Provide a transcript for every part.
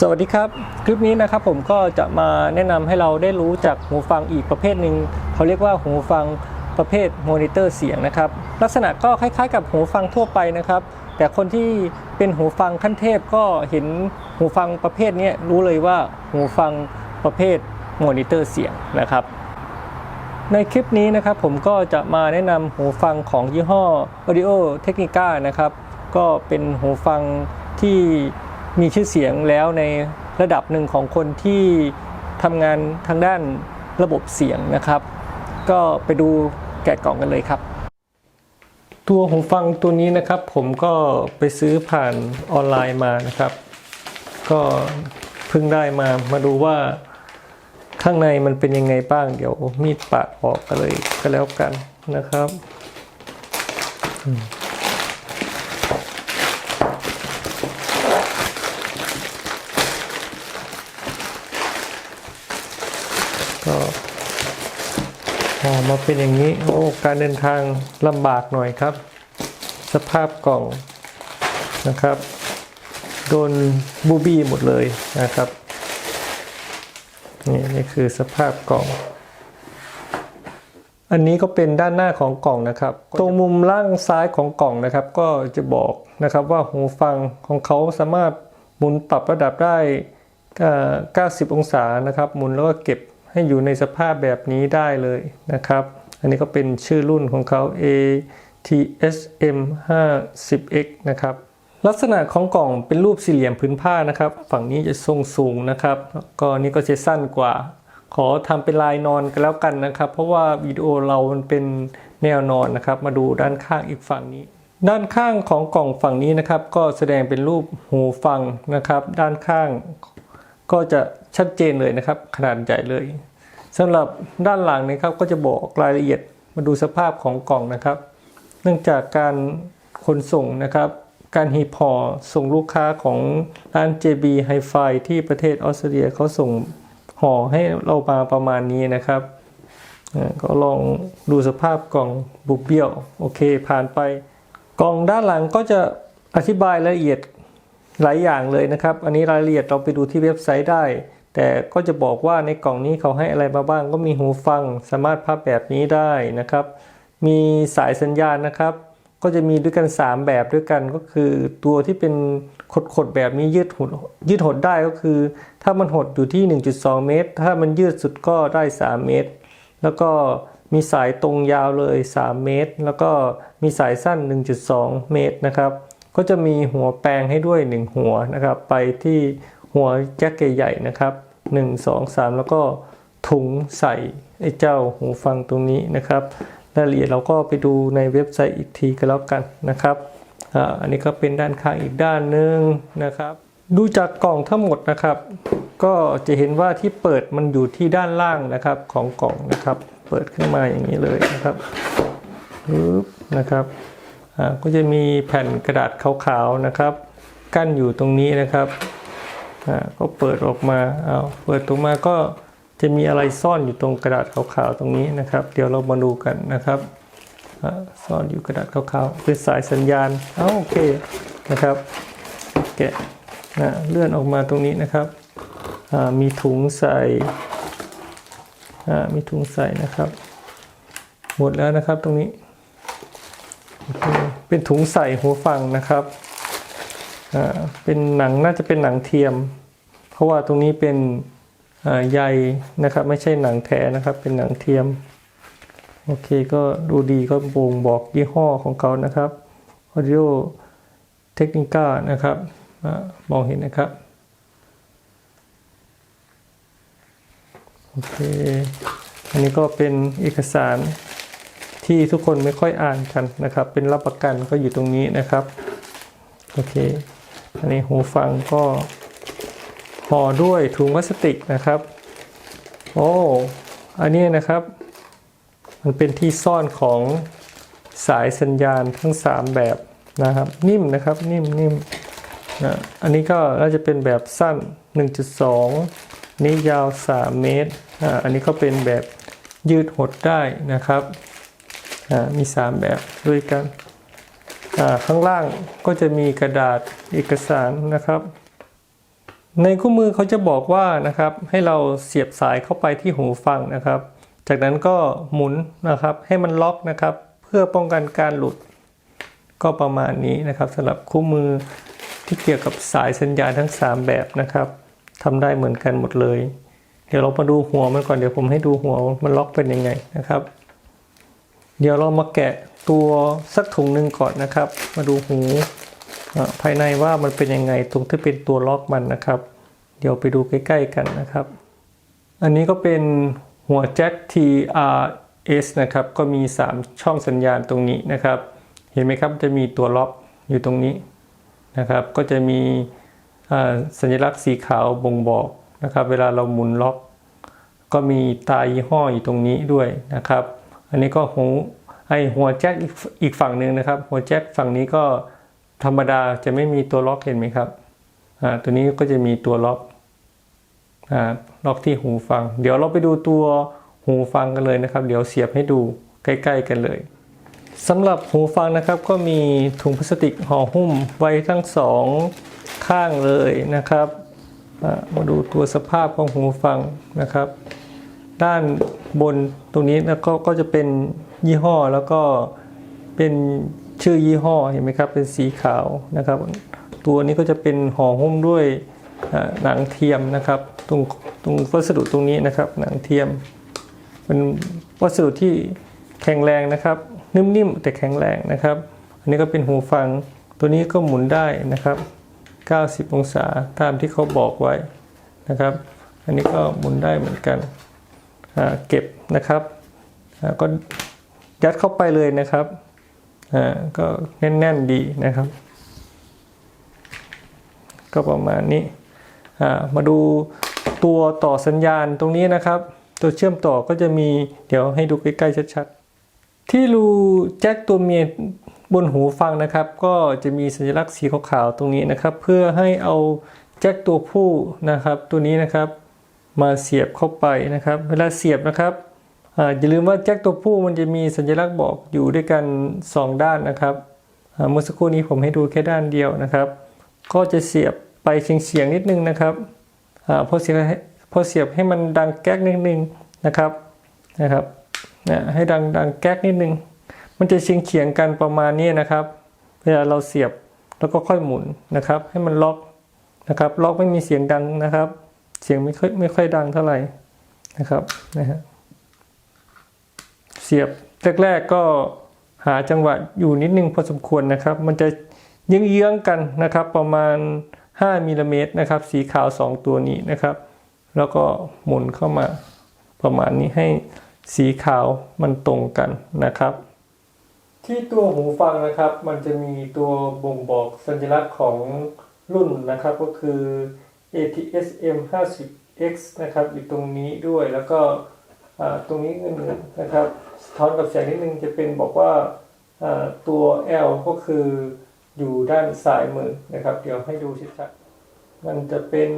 สวัสดีครับ คลิปนี้นะครับผมก็จะมาแนะนำให้เราได้รู้จักหูฟังอีกประเภทหนึ่งเขาเรียกว่าหูฟังประเภทมอนิเตอร์เสียงนะครับ ลักษณะก็คล้ายๆ กับหูฟังทั่วไปนะครับ แต่คนที่เป็นหูฟังขั้นเทพก็เห็นหูฟังประเภทนี้รู้เลยว่าหูฟังประเภทมอนิเตอร์เสียงนะครับ ในคลิปนี้นะครับผมก็จะมาแนะนำหูฟังของยี่ห้อ Audio Technica นะครับ ก็เป็นหูฟังที่ มีชื่อเสียงแล้วในระดับหนึ่งของคนที่ทำงานทางด้านระบบเสียงนะครับ ก็ไปดูแกะกล่องกันเลยครับ ตัวหูฟังตัวนี้นะครับ ผมก็ไปซื้อผ่านออนไลน์มานะครับ ก็เพิ่งได้มามาดูว่าข้างในมันเป็นยังไงบ้าง เดี๋ยวมีดปาดออกกันเลยก็แล้วกันนะครับอืมก็ออก มาเป็นอย่างนี้โอ้การเดินทางลำบากหน่อยครับ สภาพกล่องนะครับ โดนบูบี้หมดเลยนะครับนี่นี่คือสภาพกล่อง อันนี้ก็เป็นด้านหน้าของกล่องนะครับ ตรงมุมล่างซ้ายของกล่องนะครับ ก็จะบอกนะครับว่าหูฟังของเขาสามารถหมุนปรับระดับได้ 90 องศานะครับ หมุนแล้วก็เก็บ ให้อยู่ในสภาพแบบนี้ได้เลยนะครับ อันนี้ก็เป็นชื่อรุ่นของเขา ATSM 50X นะครับ ลักษณะของกล่องเป็นรูปสี่เหลี่ยมพื้นผ้านะครับ ฝั่งนี้จะทรงสูงนะครับ ก็นี่ก็จะสั้นกว่า ขอทำเป็นลายนอนกันแล้วกันนะครับ เพราะว่าวิดีโอเรามันเป็นแนวนอนนะครับ มาดูด้านข้างอีกฝั่งนี้ด้านข้างของกล่องฝั่งนี้นะครับ ก็แสดงเป็นรูปหูฟังนะครับ ด้านข้าง ก็จะชัดเจนเลยนะครับ ขนาดใหญ่เลยสำหรับด้านหลังนะครับก็จะบอกรายละเอียดมาดูสภาพของกล่องนะครับ เนื่องจากการขนส่งนะครับ การฮีพอส่งลูกค้าของร้าน JB Hi-Fi ที่ประเทศออสเตรเลียเขาส่งห่อให้เรามาประมาณนี้นะครับก็ลองดูสภาพกล่องบุบเบี้ยว โอเคผ่านไป กล่องด้านหลังก็จะอธิบายรายละเอียด หลายอย่างเลยนะครับ อันนี้รายละเอียดเราไปดูที่เว็บไซต์ได้ แต่ก็จะบอกว่าในกล่องนี้เขาให้อะไรมาบ้าง ก็มีหูฟังสามารถพับแบบนี้ได้นะครับ มีสายสัญญาณนะครับ ก็จะมีด้วยกัน 3 แบบด้วยกันก็คือตัวที่เป็นขดๆแบบนี้ยืดหดยืดหดได้ก็คือ ถ้ามันหดอยู่ที่ 1.2 เมตร ถ้ามันยืดสุดก็ได้ 3 เมตร แล้วก็มีสายตรงยาวเลย 3 เมตร แล้วก็มีสายสั้น 1.2 เมตรนะครับ ก็จะมีหัวแปลงให้ด้วย 1 หัวนะครับ ไปที่หัวแจ็คใหญ่ๆนะครับ 1 2 3 แล้วก็ถุงใส่ไอ้เจ้าหูฟังตรงนี้นะครับรายละเอียดเราก็ไปดูในเว็บไซต์อีกทีก็แล้วกันนะครับอ่าอันนี้ก็เป็นด้านข้างอีกด้านหนึ่งนะครับ ดูจากกล่องทั้งหมดนะครับ ก็จะเห็นว่าที่เปิดมันอยู่ที่ด้านล่างนะครับของกล่องนะครับ เปิดขึ้นมาอย่างนี้เลยนะครับปึ๊บนะครับ ก็จะมีแผ่นกระดาษขาวๆนะครับ กั้นอยู่ตรงนี้นะครับก็เปิดออกมาเอาเปิดตรงมาก็จะมีอะไรซ่อนอยู่ตรงกระดาษขาวๆตรงนี้นะครับ เดี๋ยวเรามาดูกันนะครับซ่อนอยู่กระดาษขาวๆเป็นสายสัญญาณเอาโอเคนะครับแกะนะเลื่อนออกมาตรงนี้นะครับมีถุงใส่มีถุงใส่นะครับ หมดแล้วนะครับตรงนี้โอ เป็นถุงใส่หูฟังนะครับอ่าเป็นหนังน่าจะเป็นหนังเทียม เพราะว่าตรงนี้เป็นอ่าใยนะครับ ไม่ใช่หนังแท้นะครับ เป็นหนังเทียม โอเคก็ดูดีก็บ่งบอกยี่ห้อของเขานะครับ Audio Technica นะครับอามองเห็นนะครับ โอเค อันนี้ก็เป็นเอกสาร ที่ทุกคนไม่ค่อยอ่านกันนะครับ เป็นรับประกันก็อยู่ตรงนี้นะครับ โอเค อันนี้หูฟังก็ห่อด้วยถุงพลาสติกนะครับ โอ้ อันนี้นะครับ มันเป็นที่ซ่อนของสายสัญญาณทั้ง 3 แบบนะครับ นิ่มนะครับนิ่มนิ่มนะอันนี้ก็น่าจะเป็นแบบสั้น 1.2 นี่ยาว 3 เมตรอ่าอันนี้ก็เป็นแบบยืดหดได้นะครับ อ่ามแบบด้วยกันข้างล่างก็จะมีกระดาษเอกสารนะครับ ในคู่มือเขาจะบอกว่านะครับ ให้เราเสียบสายเข้าไปที่หูฟังนะครับ จากนั้นก็หมุนนะครับให้มันล็อกนะครับ เพื่อป้องกันการหลุด ก็ประมาณนี้นะครับสำหรับคู่มือที่เกี่ยวกับสายสัญญาณทั้ง 3 แบบนะครับทำได้เหมือนกันหมดเลย เดี๋ยวเรามาดูหัวมันก่อนเดี๋ยวผมให้ดูหัวมันล็อกเป็นยังไงนะครับ เดี๋ยวเรามาแกะตัวสักถุงหนึ่งก่อนนะครับ มาดูหูภายในว่ามันเป็นยังไงตรงที่เป็นตัวล็อกมันนะครับ เดี๋ยวไปดูใกล้ ๆ กันนะครับ อันนี้ก็เป็นหัวแจ็ค TRS นะครับ ก็มี 3 ช่องสัญญาณตรงนี้นะครับ เห็นไหมครับจะมีตัวล็อกอยู่ตรงนี้นะครับ ก็จะมีสัญลักษณ์สีขาวบ่งบอกนะครับ เวลาเราหมุนล็อก ก็มีตายี่ห้ออยู่ตรงนี้ด้วยนะครับ อันนี้ก็หูไอหัวแจ็คอีกอีกฝั่งหนึ่งนะครับ หัวแจ็คฝั่งนี้ก็ธรรมดาจะไม่มีตัวล็อกเห็นไหมครับอ่าตัวนี้ก็จะมีตัวล็อกอ่าล็อกที่หูฟัง เดี๋ยวเราไปดูตัวหูฟังกันเลยนะครับ เดี๋ยวเสียบให้ดูใกล้ๆกันเลยสำหรับหูฟังนะครับก็มีถุงพลาสติกห่อหุ้มไว้ทั้งสองข้างเลยนะครับมาดูตัวสภาพของหูฟังนะครับ ด้าน บนตรงนี้แล้วก็ก็จะเป็นยี่ห้อแล้วก็เป็นชื่อยี่ห้อเห็นไหมครับเป็นสีขาวนะครับ ตัวนี้ก็จะเป็นห่อหุ้มด้วยหนังเทียมนะครับ ตรงตรงวัสดุตรงนี้นะครับ หนังเทียม เป็นวัสดุที่แข็งแรงนะครับ นิ่มๆแต่แข็งแรงนะครับ อันนี้ก็เป็นหูฟังตัวนี้ก็หมุนได้นะครับ 90 องศาตามที่เขาบอกไว้นะครับ อันนี้ก็หมุนได้เหมือนกัน เก็บนะครับก็ยัดเข้าไปเลยนะครับก็แน่นๆดีนะครับ ก็ประมาณนี้มาดูตัวต่อสัญญาณตรงนี้นะครับ ตัวเชื่อมต่อก็จะมีเดี๋ยวให้ดูใกล้ๆชัดๆ ที่รูแจ็คตัวเมียบนหูฟังนะครับ ก็จะมีสัญลักษณ์สีขาวๆตรงนี้นะครับ เพื่อให้เอาแจ็คตัวผู้นะครับ ตัวนี้นะครับ มาเสียบเข้าไปนะครับ เวลาเสียบนะครับออย่าลืมว่าแจ็คตัวผู้มันจะมีสัญลักษณ์บอกอยู่ด้วยกัน 2 ด้านนะครับเมื่อสักครู่นี้ผมให้ดูแค่ด้านเดียวนะครับ ก็จะเสียบไปเฉียงๆนิดนึงนะครับอพอเสียบให้พอเสียบให้มันดังแก๊กนิดนึงนะครับนะครับนะให้ดังดังแก๊กนิดนึง มันจะเฉียงเฉียงๆกันประมาณนี้นะครับ เวลาเราเสียบแล้วก็ค่อยหมุนนะครับ ให้มันล็อกนะครับ ล็อกไม่มีเสียงดังนะครับ เสียงไม่ค่อยไม่ค่อยดังเท่าไหร่นะครับนะฮะเสียบแรกๆก็หาจังหวะอยู่นิดนึงพอสมควรนะครับ มันจะเยื้องๆกันนะครับ ประมาณ 5มิลลิเมตรนะครับ สีขาว 2 ตัวนี้นะครับ แล้วก็หมุนเข้ามาประมาณนี้ให้สีขาวมันตรงกันนะครับ ที่ตัวหูฟังนะครับ มันจะมีตัวบ่งบอกสัญลักษณ์ของรุ่นนะครับก็คือ ATSM 50X นะครับอยู่ตรงนี้ด้วยแล้วก็ตรงนี้นินนะครับสะท้อนกับแสงนิดนึงจะเป็นบอกว่าตัว L ก็คืออยู่ด้านซ้ายมือนะครับ เดี๋ยวให้ดูชัดๆมันจะเป็น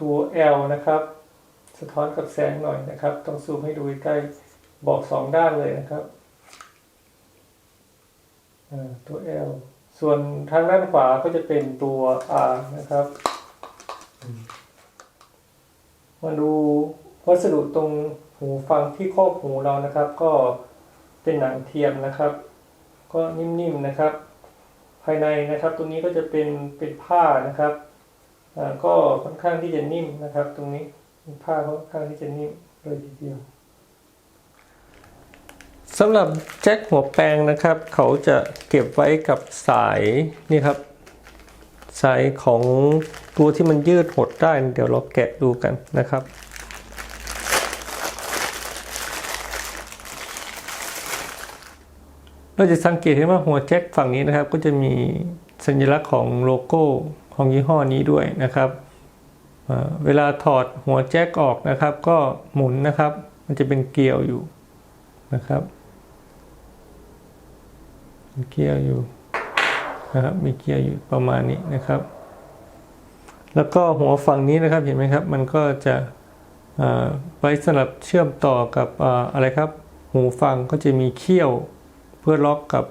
ตัว L นะครับ สะท้อนกับแสงหน่อยนะครับ ต้องซูมให้ดูใกล้บอกสองด้านเลยนะครับตัว L ส่วนทางด้านขวาก็จะเป็นตัว R นะครับ มาดูวัสดุตรงหูฟังที่ครอบหูเรานะครับ ก็เป็นหนังเทียมนะครับ ก็นิ่มๆนะครับ ภายในนะครับ ตรงนี้ก็จะเป็นเป็นผ้านะครับก็ค่อนข้างที่จะนิ่มนะครับ ตรงนี้เป็นผ้าค่อนข้างที่จะนิ่มเลยทีเดียวสำหรับแจ็คหัวแปลงนะครับ เขาจะเก็บไว้กับสายนี่ครับ สายของตัวที่มันยืดหด ได้เดี๋ยวเราแกะดูกันนะครับเราจะสังเกตเห็นว่าหัวแจ็คฝั่งนี้นะครับ ก็จะมีสัญลักษณ์ของโลโก้ของยี่ห้อนี้ด้วยนะครับเวลาถอดหัวแจ็คออกนะครับ ก็หมุนนะครับ มันจะเป็นเกลียวอยู่นะครับมีเกียร์อยู่นะครับมีเกียร์อยู่ประมาณนี้นะครับ แล้วก็หัวฝั่งนี้นะครับเห็นไหมครับ มันก็จะไว้สำหรับเชื่อมต่อกับออะไรครับ หูฟังก็จะมีเขี้ยว เพื่อล็อกกับ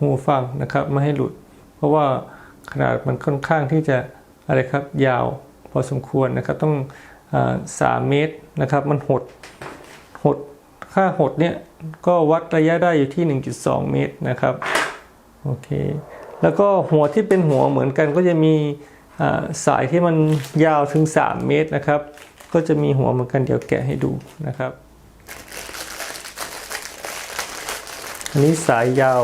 หูฟังนะครับไม่ให้หลุด เพราะว่าขนาดมันค่อนข้างที่จะอะไรครับยาวพอสมควรนะครับต้องอาสามเมตรนะครับมันหดหดค่าหดเนี่ยก็วัดระยะได้อยู่ที่ 1.2 เมตรนะครับโอเคแล้วก็หัวที่เป็นหัวเหมือนกันก็จะมี สายที่มันยาวถึง 3 เมตรนะครับ ก็จะมีหัวเหมือนกันเดี๋ยวแกะให้ดูนะครับ อันนี้สายยาว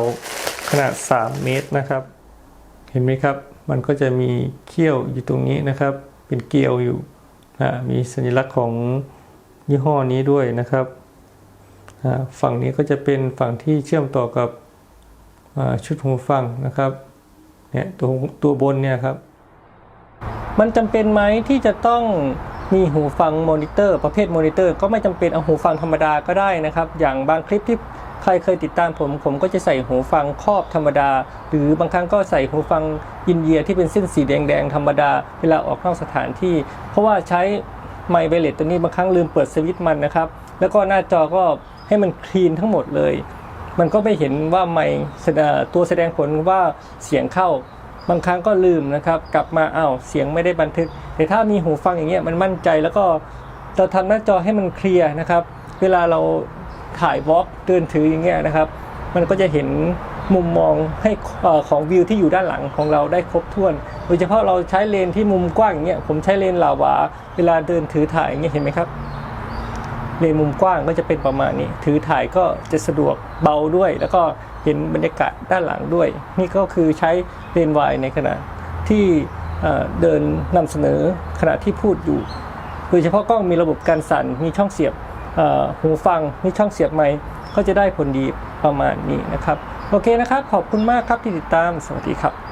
ขนาด 3 เมตรนะครับ เห็นไหมครับ มันก็จะมีเขี้ยวอยู่ตรงนี้นะครับ เป็นเกลียวอยู่ มีสัญลักษณ์ของยี่ห้อนี้ด้วยนะครับฝั่งนี้ก็จะเป็นฝั่งที่เชื่อมต่อกับชุดหูฟังนะครับเนี่ยตัวตัวบนเนี่ยครับ มันจำเป็นไหมที่จะต้องมีหูฟังมอนิเตอร์ประเภทมอนิเตอร์ ก็ไม่จำเป็นเอาหูฟังธรรมดาก็ได้นะครับ อย่างบางคลิปที่ใครเคยติดตามผม ผมก็จะใส่หูฟังครอบธรรมดา หรือบางครั้งก็ใส่หูฟังอินเดียที่เป็นเส้นสีแดงๆธรรมดา เวลาออกนอกสถานที่ เพราะว่าใช้ไมค์ไวเลสตัวนี้บางครั้งลืมเปิดสวิตช์มันนะครับ แล้วก็หน้าจอก็ให้มันคลีนทั้งหมดเลย มันก็ไม่เห็นว่าไมค์ตัวแสดงผลว่าเสียงเข้า บางครั้งก็ลืมนะครับ กลับมาอ้าวเสียงไม่ได้บันทึก แต่ถ้ามีหูฟังอย่างเงี้ยมันมั่นใจแล้วก็เราทำหน้าจอให้มันเคลียร์นะครับ เวลาเราถ่ายวอล์กเดินถืออย่างเงี้ยนะครับ มันก็จะเห็นมุมมองให้อ่อของวิวที่อยู่ด้านหลังของเราได้ครบถ้วน โดยเฉพาะเราใช้เลนที่มุมกว้างอย่างเงี้ยผมใช้เลนลาวา เวลาเดินถือถ่ายอย่างเงี้ยเห็นไหมครับ เลนมุมกว้างก็จะเป็นประมาณนี้ ถือถ่ายก็จะสะดวกเบาด้วย แล้วก็เห็นบรรยากาศด้านหลังด้วย นี่ก็คือใช้เลนส์วายในขณะที่เดินนำเสนอขณะที่พูดอยู่โดยเฉพาะกล้องมีระบบการสั่นมีช่องเสียบหูฟังมีช่องเสียบไมค์ก็จะได้ผลดีประมาณนี้นะครับ โอเคนะครับ ขอบคุณมากครับที่ติดตาม สวัสดีครับ